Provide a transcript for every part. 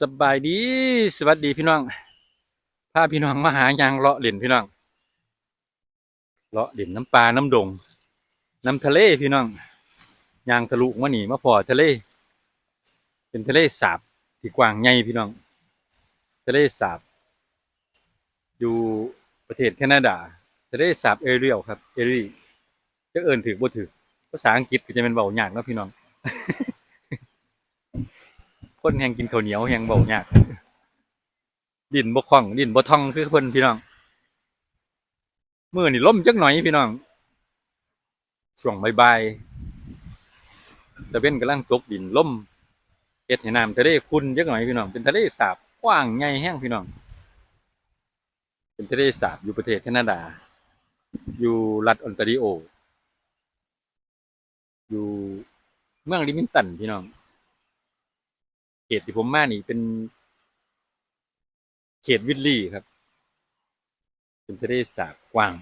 สบายดีสวัสดีพี่น้องพาพี่น้องมาหายางเลาะเหรียญพี่น้องเลาะเหรียญน้ำปลาน้ำดง น้ำทะเลพี่น้องยางทะลุมาหนีมาพอทะเล เป็นทะเลสาบที่กว้างใหญ่พี่น้อง ทะเลสาบ อยู่ประเทศแคนาดา ทะเลสาบเอเรียลครับ เอรีจะเอินถือบ่ถือภาษาอังกฤษก็จะเป็นเบาหยากนะพี่น้อง คนแหงกินข้าวเหนียวแหงเบายากดินบ่คล่อง ดินบ่ท่องคือเพิ่นพี่น้องมื้อนี่ล่มจักหน่อยพี่น้องช่วงใบ่ายๆตะเว้นกำลังตกดินล่มเฮ็ดให้น้ำทะเลขุ่นจักหน่อยพี่น้องเป็นทะเลสาบกว้างใหญ่แห้งพี่น้อง เป็นทะเลสาบอยู่ประเทศแคนาดา อยู่รัฐออนตาริโอ อยู่เมืองลิมิงตันพี่น้อง เขตที่ผมมานี่เป็นเขตวิลลี่ครับ เป็นทะเลสาบกว้าง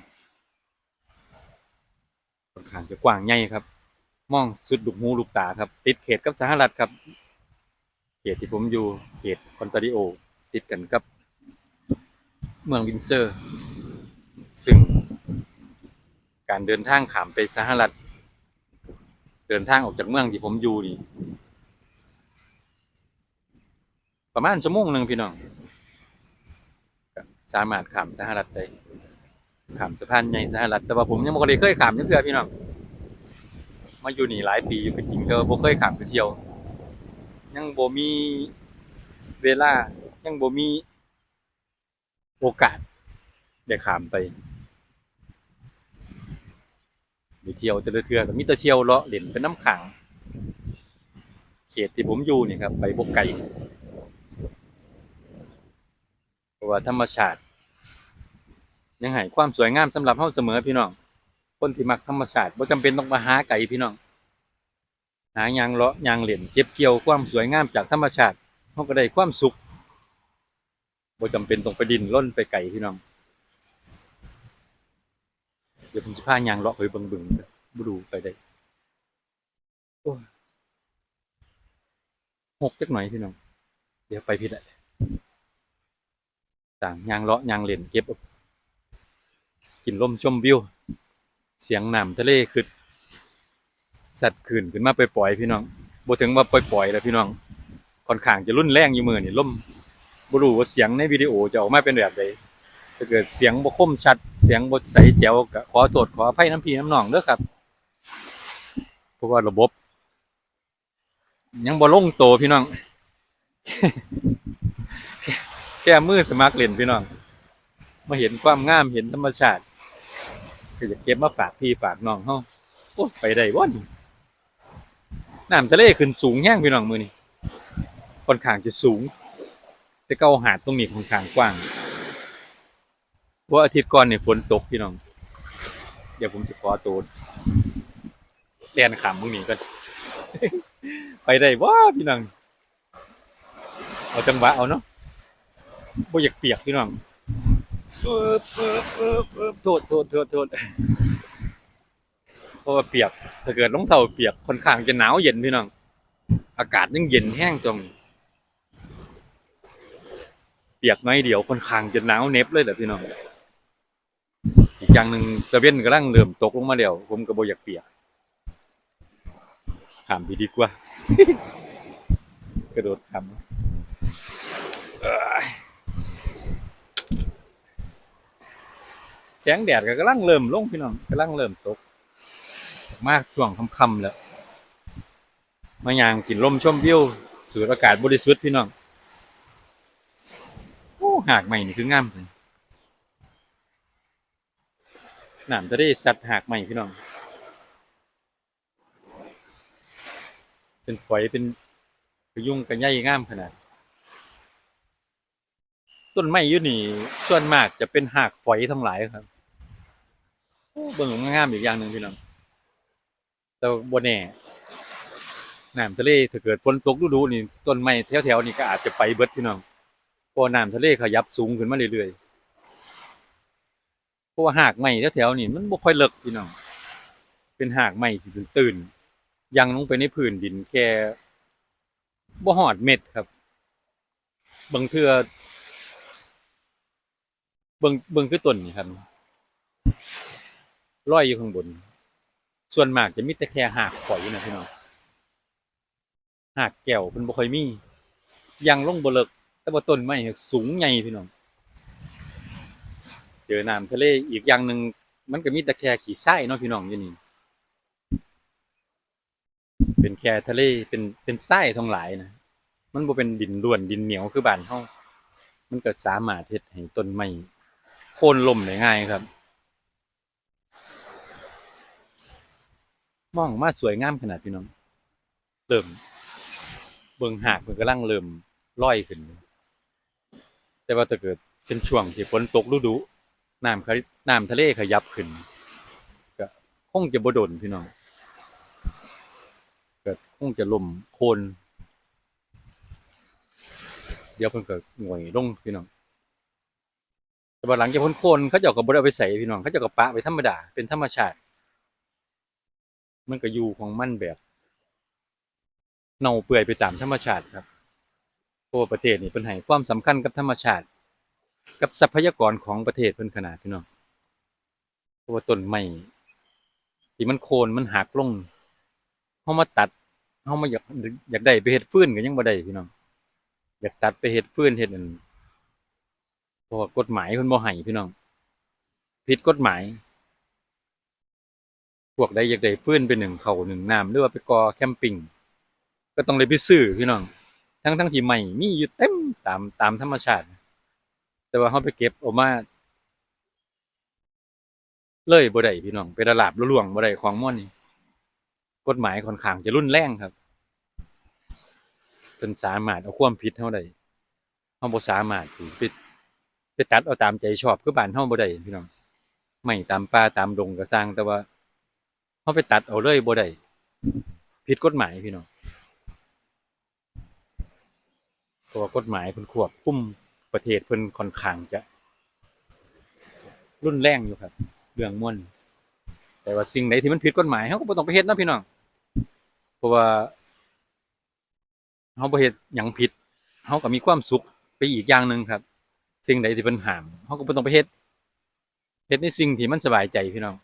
ค่อนข้างจะกว้างใหญ่ครับ มองสุดลูกหูลูกตาครับ ติดเขตกับสหรัฐครับ เขตที่ผมอยู่เขตคอนตาริโอ ติดกันกับ เมืองวินเซอร์ ซึ่งการเดินทางขามไปสหรัฐ เดินทางออกจากเมืองที่ผมอยู่นี่ ประมาณชั่วโมงหนึ่งพี่น้องสามารถขามสหรัฐได้ขามสะพานใหญ่สหรัฐแต่ว่าผมยังไม่เคยขามยังเทื่อพี่น้องมาอยู่นี่หลายปีอยู่ก็จริงแต่ว่าบ่เคยขามไปเที่ยว ยังบ่มีเวลายังบ่มีโอกาสได้ขามไปไปเที่ยวแต่ละเทื่อก็มีแต่เที่ยวเลาะเล่นเป็นน้ำขัง เขตที่ผมอยู่นี่ครับ ไปบกไก่ ราะว่าธรรมชาติยังให้ความสวยงามสำหรับเฮาเสมอพี่น้อง คนที่มักธรรมชาติบ่จำเป็นต้องมาหาไก่พี่น้อง หายางเลาะยางเหรียญเก็บเกี่ยวความสวยงามจากธรรมชาติเฮาก็ได้ความสุขบ่จำเป็นต้องไปดินร่นไปไก่พี่น้อง เดี๋ยวผมจะพายางเลาะไปเบิ่งบึงบ่ดูไปได้โอ้หกจักหน่อยพี่น้อง เดี๋ยวไปผิดแหละ ต่างยางเลาะยางเล่นเก็บกินลมชมวิว เสียงน้ำทะเลคือสัตว์ขึ้นขึ้นมาไปปล่อยๆพี่น้องบ่ถึงว่าปล่อยปล่อยๆแล้วพี่น้องค่อนข้างจะรุนแรงอยู่มือนี่ลมบ่รู้ว่าเสียงในวิดีโอจะออกมาเป็นแบบใดถ้าเกิดเสียงบ่คมชัด เสียงบ่ใสแจ๋วก็ขอโทษขออภัยน้ำพี่น้ำน้องเด้อครับเพราะว่าระบบ ยังบ่ลงโตพี่น้อง แค่มือสมัครเล่นพี่น้อง มาเห็นความงามเห็นธรรมชาติก็จะเก็บมาฝากพี่ฝากน้องเฮาโอ้ไปได้บ่นี่น้ำทะเลขึ้นสูงแห้งพี่น้องมือนี่ค่อนข้างจะสูง แต่เก้าหาดตรงนี้ค่อนข้างกว้างเพราะอาทิตย์ก่อนเนี่ยฝนตกพี่น้อง เดี๋ยวผมจะขอตัวเรียนขำมึงนี้กันไปได้บ่พี่น้อง เอาจังหวะเอาเนาะ บ่อยากเปียกพี่น้องเออเออเออเออโทษโทษโทษโทษเพราะว่าเปียก ถ้าเกิดรองเท้าเปียกค่อนข้างจะหนาวเย็นพี่น้อง อากาศยังเย็นแห้งตรงนี้เปียกน้อยเดียวค่อนข้างจะหนาวเหน็บเลยแหละพี่น้อง อีกอย่างหนึ่งตะเวนกำลังเริ่มตกลงมาแล้วผมก็บ่อยากเปียกขามพี่ดีกว่า กระโดดขามเอ้ย แสงแดดก็กำลังเริ่มลงพี่น้องกำลังเริ่มตก มากช่วงค่ำๆแล้ว มายางกินลมชมวิวสูดอากาศบริสุทธิ์พี่น้องโอ้หากใหม่นี่คืองามเลยน้ำจะได้สัตว์หากใหม่พี่น้อง เป็นฝอยเป็นกระยุ่งกระใยงามขนาด ต้นไม้อยุนี่ส่วนมากจะเป็นหากฝอยทั้งหลายครับ เบิ่งงามๆอีกอย่างหนึ่งพี่น้องแต่บนแน่น้ำทะเลถ้าเกิดฝนตกดูนี่ต้นไม้แถวๆนี่ก็อาจจะไปเบิดพี่น้องเพราะน้ำทะเลขยับสูงขึ้นมาเรื่อยๆเพราะว่าหากไม้แถวๆนี่มันบ่ค่อยเลิกพี่น้องเป็นหากไม้ที่ตื่นๆยังลงไปในพื้นดินแค่บ่หอดเม็ดครับบางเทือบิ่งบิ่งคือต้นนี่ครับ ลอยอยู่ข้างบน ส่วนมากจะมีแต่แค่หากข่อยนะพี่น้องหากแก้วเพิ่นบ่ค่อยมียังลงบ่เลิกแต่ว่าต้นไม้สูงใหญ่พี่น้องเจอน้ำทะเลอีกอย่างหนึ่งมันก็มีแต่แค่ขี้ทรายเนาะพี่น้องอยู่นี่เป็นแค่ทะเลเป็นเป็นทรายทั้งหลายนะมันบ่เป็นดินล้วนดินเหนียวคือบ้านเฮามันก็สามารถเฮ็ดให้ต้นไม้โค่นล่มได้ง่ายครับ มองมาสวยงามขนาดพี่น้อง เริ่ม เบิ่งหากมันกำลังเริ่มลอยขึ้น แต่ว่าถ้าเกิดเป็นช่วงที่ฝนตกฤดูน้ำขยน้ำทะเลขยับขึ้น ก็คงจะบ่ดนพี่น้องก็คงจะล่มโคนเดี๋ยวเพิ่นก็หน่วยลงพี่น้องแต่ว่าหลังจากพ้นโคนเขาเจ้าก็บ่ได้เอาไปใส่พี่น้องเขาเจ้าก็ปะไว้ธรรมดาเป็นธรรมชาติ มันก็อยู่ของมันแบบเน่าเปื่อยไปตามธรรมชาติครับเพราะว่าประเทศนี่เพิ่นให้ความสำคัญกับธรรมชาติ กับทรัพยากรของประเทศเพิ่นขนาดพี่น้องเพราะว่าต้นไม้ที่มันโคนมันหักลงเฮามาตัดเฮามาอยากอยากได้ไปเฮ็ดฟืนก็ยังบ่ได้พี่น้องอยากตัดไปเฮ็ดฟืนเฮ็ดอันเพราะว่ากฎหมายเพิ่นบ่ให้พี่น้องผิดกฎหมาย พวกใดอยากได้ฟืนไปหนึ่งเขาหนึ่งน้ำหรือว่าไปกอแคมปิ้งก็ต้องเลยไปซื้อพี่น้อง ทั้งทั้งที่ใหม่มีอยู่เต็มตามตามธรรมชาติ แต่ว่าเขาไปเก็บออกมาเลยบ่ได้พี่น้องไปตลาดล่วงบ่ได้ของม่วนนี่กฎหมายค่อนข้างจะรุนแรงครับจนสามารถเอาความผิดเฮาได้เฮาบ่สามารถที่ไปไปตัดเอาตามใจชอบคือบ้านเฮาบ่ได้พี่น้องไม่ตามป่าตามดงก็สร้างแต่ว่า เฮาไปตัดเอาเลยบ่ได้ผิดกฎหมายพี่น้องเพราะว่ากฎหมายเพิ่นควบคุมประเทศเพิ่นค่อนข้างจะ รุนแรงอยู่ครับ เรื่องม่วนแต่ว่าสิ่งใดที่มันผิดกฎหมายเฮาก็บ่ต้องไปเฮ็ดนะพี่น้องเพราะว่าเฮาบ่เฮ็ดหยังผิดเฮาก็มีความสุขไปอีกอย่างหนึ่งครับ สิ่งใดที่เพิ่นห้ามเฮาก็บ่ต้องไปเฮ็ดเฮ็ดในสิ่งที่มันสบายใจพี่น้อง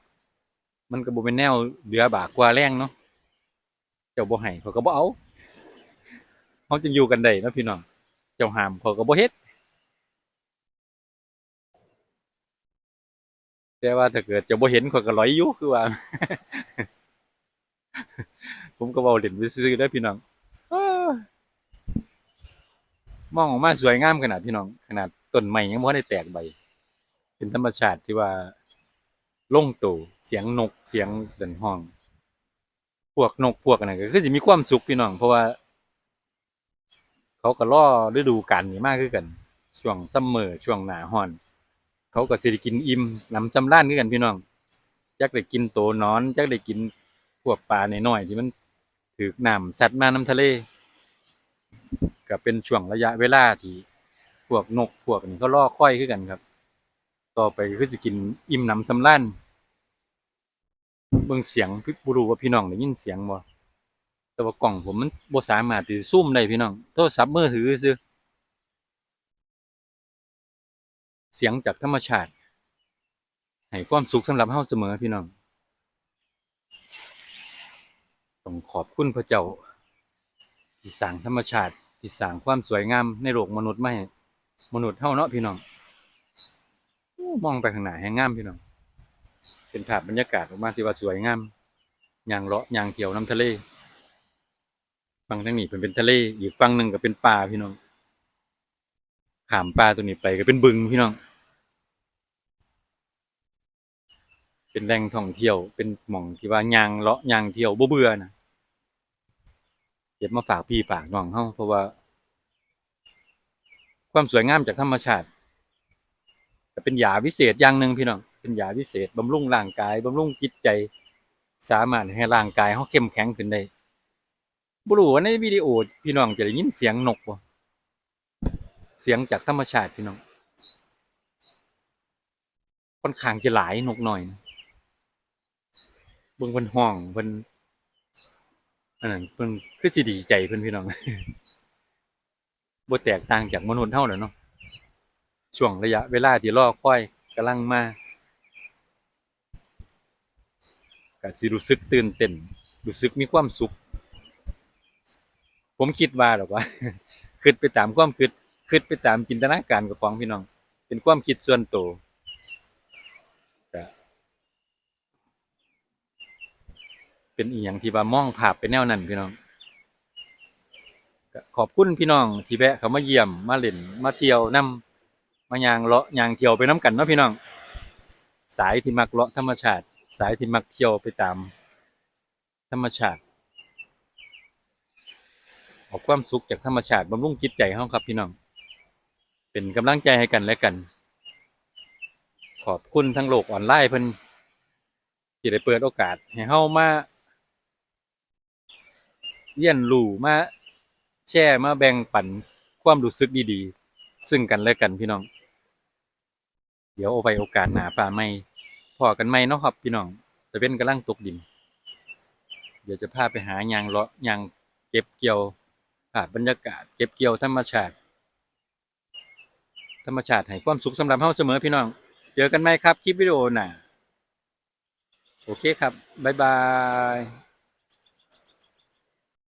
มันก็บ่เป็นแนวเหลือบากกว่าแรงเนาะเจ้าบ่ให้เขาก็บ่เอาเฮาจึงอยู่กันได้นะพี่น้องเจ้าหามเขาก็บ่เฮ็ดแต่ว่าถ้าเกิดเจะบ่เห็นเขาก็ลอยอยู่คือว่า ผมก็เว้าเล่นไปซื่อๆเด้พี่น้องมองออกมาสวยงามขนาดพี่น้อง ขนาดต้นไม้ยังบ่ได้แตกใบ เป็นธรรมชาติที่ว่า ลงตัวเสียงนกเสียงเดินห้อง พวกนกพวกอันนั้นก็คือสิมีความสุขพี่น้อง เพราะว่า เขาก็รอฤดูกาลนี้มากคือกันช่วงซัมเมอร์ช่วงหนาร้อน เขาก็สิได้กินอิ่มน้ำจำร้านคือกันพี่น้องจักได้กินโตนอนจักได้กินพวกปลาน้อยที่มันถูกน้ำสัตว์มาน้ำทะเล ก็เป็นช่วงระยะเวลาที่พวกนกพวกนี้เขารอค่อยคือกันครับ ต่อไปคือสิกินอิ่มน้ำจำร้าน บิ่งเสียงพี่บ่รู้ว่าพี่น้องได้ยินเสียงบ่แต่ว่ากล่องผมมันบ่สามารถที่ซูมได้พี่น้องโทรศัพท์มือถือซื่อเสียงจากธรรมชาติให้ความสุขสำหรับเฮาเสมอพี่น้องต้องขอบคุณพระเจ้า ที่สร้างธรรมชาติที่สร้างความสวยงามในโลกมนุษย์มาให้มนุษย์เฮาเนาะพี่น้องมองไปข้างหน้าแห่งงามพี่น้อง เป็นภาพบรรยากาศออกมาที่ว่าสวยงามย่างเลาะย่างเที่ยวน้ำทะเลฝั่งทางนี้เป็นเป็นทะเลอีกฝั่งหนึ่งก็เป็นป่าพี่น้องขามป่าตัวนี้ไปก็เป็นบึงพี่น้อง เป็นแหล่งท่องเที่ยว เป็นหม่องที่ว่ายางเลาะยางเที่ยวบ่เบื่อนะเก็บมาฝากพี่ฝากน้องเฮาเพราะว่า ความสวยงามจากธรรมชาติก็เป็นยาวิเศษอย่างหนึ่งพี่น้อง เป็นยาวิเศษบำรุงร่างกายบำรุงจิตใจ สามารถให้ร่างกายเฮาเข้มแข็งขึ้นได้บ่รู้ว่าในวิดีโอพี่น้องจะได้ยินเสียงนกบ่เสียงจากธรรมชาติพี่น้องค่อนข้างจะหลายนกหน่อยนะเบิ่งเพิ่นห้องเพิ่นอันนั้นเพิ่นคือสิดีใจเพิ่นพี่น้องบบ่แตกต่างจากมนุษย์เฮาแหล้วเนาะช่วงระยะเวลาที่รอคอยกำลังมา ก็สิรู้สึกตื่นเต้นรู้สึกมีความสุข ผมคิดว่าหรอกว่าคิดไปตามความคิดคิดไปตามจินตนาการกับของพี่น้อง เป็นความคิดส่วนตัวเป็นอีหยังที่ว่ามองภาพไปแนวนั้นพี่น้องขอบคุณพี่น้องที่แวะเขามาเยี่ยมมาเล่นมาเที่ยวนํมายางเลาะยางเที่ยวไปน้กันเนาะพี่น้อง สายที่มักเลาะธรรมชาติ สายที่มักเที่ยวไปตาม ธรรมชาติเอาความสุขจากธรรมชาติบำรุงจิตใจเฮาครับพี่น้อง เป็นกำลังใจให้กันและกัน ขอบคุณทั้งโลกออนไลน์เพิ่นที่ได้เปิดโอกาสให้เฮามาเรียนรูมาแชร์มาแบ่งปันความรู้สึกดีๆ ซึ่งกันและกันพี่น้อง เดี๋ยวเอาไว้โอกาสหนาป่าไม่ อกันไหมเนาะครับพี่น้องจะเป็นกำลังตกดิน เดี๋ยวจะพาไปหายางเลาะยางเก็บเกี่ยวภาบรรยากาศ เก็บเกี่ยวธรรมชาติ ธรรมชาติให้ความสุขสำหรับเฮาเสมอพี่น้อง เจอกันไหมครับคลิปวิดีโอหน้าโอเคครับ บ๊ายบาย